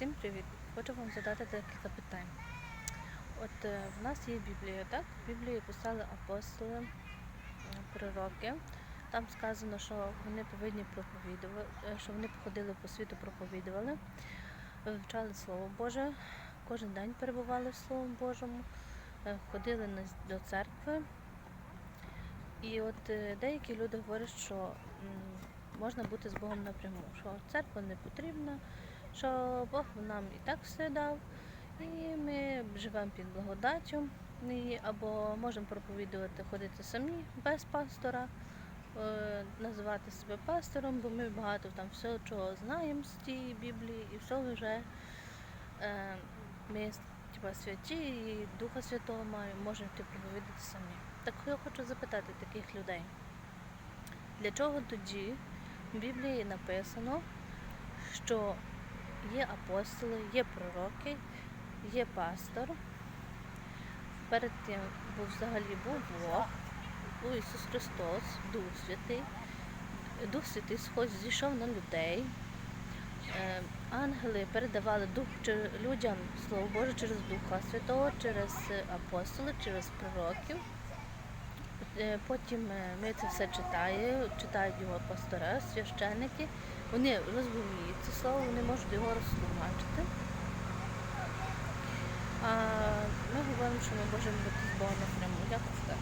Всім привіт! Хочу вам задати декілька питань. От е, в нас є Біблія, так? В Біблії писали апостоли, пророки. Там сказано, що вони повинні проповідувати, е, що вони походили по світу, проповідували, вивчали Слово Боже, кожен день перебували в Словом Божому, е, ходили до церкви. І от деякі люди говорять, що можна бути з Богом напряму, що церква не потрібна, що Бог нам і так все дав, і ми живемо під благодаттю, або можемо проповідувати, ходити самі без пастора, е, називати себе пастором, бо ми багато там всього чого знаємо з тієї Біблії, і все вже е, ми типа, святі і Духа Святого маємо, можемо проповідати самі. Так я хочу запитати таких людей, для чого тоді в Біблії написано, що є апостоли, є пророки, є пастор. Перед тим був взагалі був Бог, був Ісус Христос, Дух Святий. Дух Святий зійшов на людей. Е, Ангели передавали дух людям Слово Боже через Духа Святого, через апостолів, через пророків. Е, Потім е, ми це все читаємо, читають його пастора, священники. Вони розуміють це слово, вони можуть його розтлумачити. А ми говоримо, що ми можемо бути з Богом напряму. Якось так.